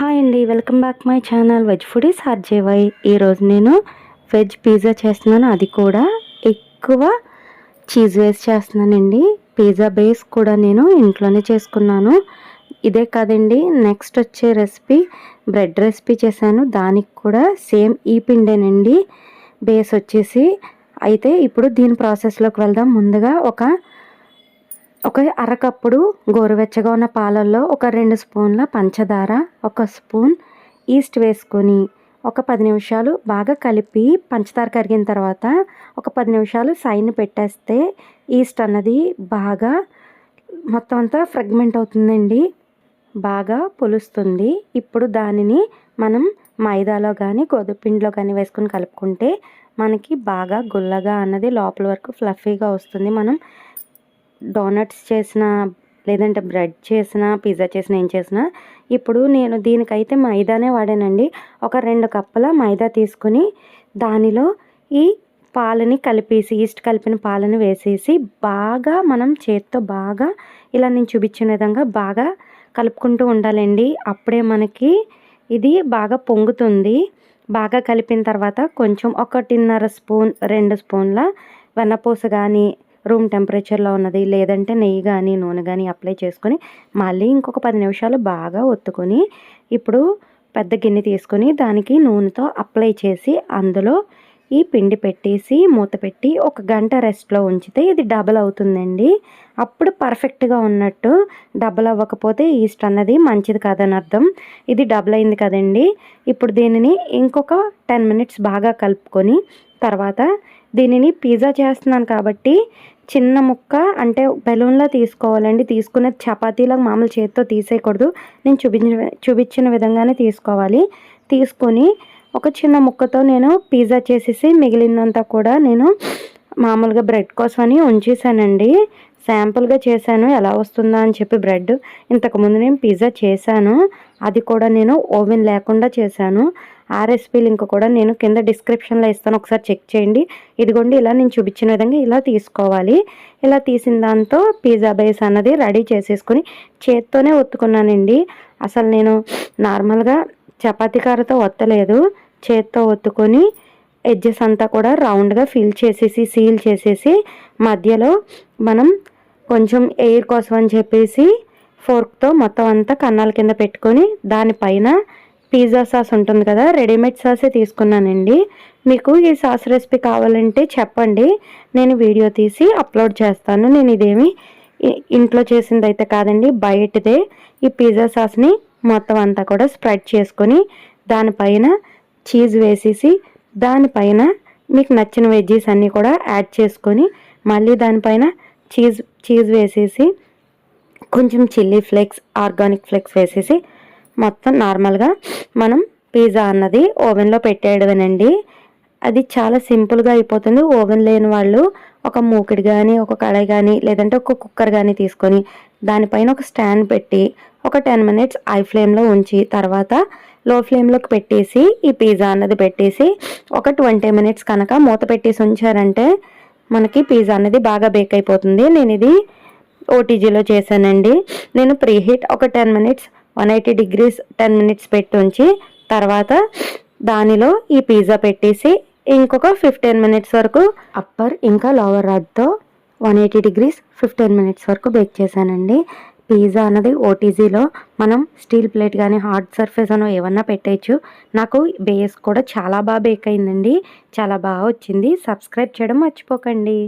Hi అండి welcome back my channel veg foodies RJY. ఈరోజు నేను వెజ్ పిజ్జా చేస్తున్నాను. అది కూడా ఎక్కువ చీజ్ వేసి చేస్తున్నానండి. పిజ్జా బేస్ కూడా నేను ఇంట్లోనే చేసుకున్నాను. ఇదే కాదండి నెక్స్ట్ వచ్చే రెసిపీ బ్రెడ్ రెసిపీ చేశాను. దానికి కూడా సేమ్ ఈ పిండేనండి. బేస్ వచ్చేసి అయితే ఇప్పుడు దీని ప్రాసెస్లోకి వెళ్దాం. ముందుగా ఒక ఒక అరకప్పుడు గోరువెచ్చగా ఉన్న పాలల్లో ఒక రెండు స్పూన్ల పంచదార ఒక స్పూన్ ఈస్ట్ వేసుకొని ఒక పది నిమిషాలు బాగా కలిపి పంచదార కరిగిన తర్వాత ఒక పది నిమిషాలు సైన్ పెట్టేస్తే ఈస్ట్ అన్నది బాగా మొత్తం అంతా ఫ్రగ్మెంట్ అవుతుందండి. బాగా పులుస్తుంది. ఇప్పుడు దానిని మనం మైదాలో కానీ గోధుమపిండిలో కానీ వేసుకొని కలుపుకుంటే మనకి బాగా గుల్లగా అన్నది లోపల వరకు ఫ్లఫీగా వస్తుంది. మనం డోనట్స్ చేసిన లేదంటే బ్రెడ్ చేసిన పిజ్జా చేసిన ఏం చేసినా ఇప్పుడు నేను దీనికైతే మైదానే వాడానండి. ఒక రెండు కప్పుల మైదా తీసుకుని దానిలో ఈ పాలని కలిపేసి ఈస్ట్ కలిపిన పాలను వేసేసి బాగా మనం చేత్తో బాగా ఇలా నేను చూపించిన విధంగా బాగా కలుపుకుంటూ ఉండాలండి. అప్పుడే మనకి ఇది బాగా పొంగుతుంది. బాగా కలిపిన తర్వాత కొంచెం ఒకటిన్నర స్పూన్ రెండు స్పూన్ల వెన్నపూస కానీ రూమ్ టెంపరేచర్లో ఉన్నది లేదంటే నెయ్యి కానీ నూనె కానీ అప్లై చేసుకొని మళ్ళీ ఇంకొక పది నిమిషాలు బాగా ఒత్తుకొని ఇప్పుడు పెద్ద గిన్నె తీసుకొని దానికి నూనెతో అప్లై చేసి అందులో ఈ పిండి పెట్టేసి మూత పెట్టి ఒక గంట రెస్ట్లో ఉంచితే ఇది డబల్ అవుతుందండి. అప్పుడు పర్ఫెక్ట్గా ఉన్నట్టు డబల్ అవ్వకపోతే ఈస్ట్ అన్నది మంచిది కాదని అర్థం. ఇది డబల్ అయింది కదండి. ఇప్పుడు దీనిని ఇంకొక టెన్ మినిట్స్ బాగా కలుపుకొని తర్వాత దీనిని పిజ్జా చేస్తున్నాను కాబట్టి చిన్న ముక్క అంటే బెలూన్లా తీసుకోవాలండి. తీసుకునే చపాతీలా మామూలు చేతితో తీసేయకూడదు. నేను చూపించిన చూపించిన విధంగానే తీసుకోవాలి. తీసుకొని ఒక చిన్న ముక్కతో నేను పిజ్జా చేసేసి మిగిలినంతా కూడా నేను మామూలుగా బ్రెడ్ కోసమని ఉంచేసానండి. శాంపుల్గా చేశాను. ఎలా వస్తుందా అని చెప్పి బ్రెడ్. ఇంతకుముందు నేను పిజ్జా చేశాను. అది కూడా నేను ఓవెన్ లేకుండా చేశాను. ఆ రెసిపీ లింక్ కూడా నేను కింద డిస్క్రిప్షన్లో ఇస్తాను. ఒకసారి చెక్ చేయండి. ఇదిగోండి ఇలా నేను చూపించిన విధంగా ఇలా తీసుకోవాలి. ఇలా తీసిన దాంతో పిజ్జా బేస్ అన్నది రెడీ చేసేసుకొని చేత్తోనే ఒత్తుకున్నానండి. అసలు నేను నార్మల్గా చపాతీ కారతో ఒత్తలేదు. చేత్తో ఒత్తుకొని ఎడ్జెస్ అంతా కూడా రౌండ్గా ఫిల్ చేసేసి సీల్ చేసేసి మధ్యలో మనం కొంచెం ఎయిర్ కోసం అని చెప్పేసి ఫోర్క్తో మొత్తం అంతా కన్నాల కింద పెట్టుకొని దానిపైన పిజ్జా సాస్ ఉంటుంది కదా రెడీమేడ్ సాసే తీసుకున్నానండి. మీకు ఈ సాస్ రెసిపీ కావాలంటే చెప్పండి. నేను వీడియో తీసి అప్లోడ్ చేస్తాను. నేను ఇదేమి ఇంట్లో చేసింది అయితే కాదండి బయటదే ఈ పిజ్జా సాస్ని మొత్తం అంతా కూడా స్ప్రెడ్ చేసుకొని దానిపైన చీజ్ వేసేసి దానిపైన మీకు నచ్చిన వెజ్జీస్ అన్నీ కూడా యాడ్ చేసుకొని మళ్ళీ దానిపైన చీజ్ చీజ్ వేసేసి కొంచెం చిల్లీ ఫ్లేక్స్ ఆర్గానిక్ ఫ్లేక్స్ వేసేసి మొత్తం నార్మల్గా మనం పిజ్జా అన్నది ఓవెన్లో పెట్టేయడమేనండి. అది చాలా సింపుల్గా అయిపోతుంది. ఓవెన్ లేని వాళ్ళు ఒక మూకిడి కానీ ఒక కడాయి కానీ లేదంటే ఒక కుక్కర్ కానీ తీసుకొని దానిపైన ఒక స్టాండ్ పెట్టి ఒక టెన్ మినిట్స్ ఐ ఫ్లేమ్లో ఉంచి తర్వాత లో ఫ్లేమ్లోకి పెట్టేసి ఈ పిజ్జా అన్నది పెట్టేసి ఒక ట్వంటీ మినిట్స్ కనుక మూత పెట్టేసి ఉంచారంటే మనకి పిజ్జా అనేది బాగా బేక్ అయిపోతుంది. నేను ఇది ఓటీజీలో చేశానండి. నేను ప్రీ హీట్ ఒక ten minutes one eighty degrees ten minutes పెట్టి ఉంచి తర్వాత దానిలో ఈ పిజ్జా పెట్టేసి ఇంకొక ఫిఫ్టీన్ మినిట్స్ వరకు అప్పర్ ఇంకా lower రాడ్తో one eighty degrees fifteen minutes వరకు బేక్ చేశానండి. పిజ్జా అన్నది ఓటీజీలో మనం స్టీల్ ప్లేట్ కానీ హార్డ్ సర్ఫేస్ అనో ఏమన్నా పెట్టేయచ్చు. నాకు బేస్ కూడా చాలా బాగా బేక్ అయిందండి. చాలా బాగా వచ్చింది. సబ్స్క్రైబ్ చేయడం మర్చిపోకండి.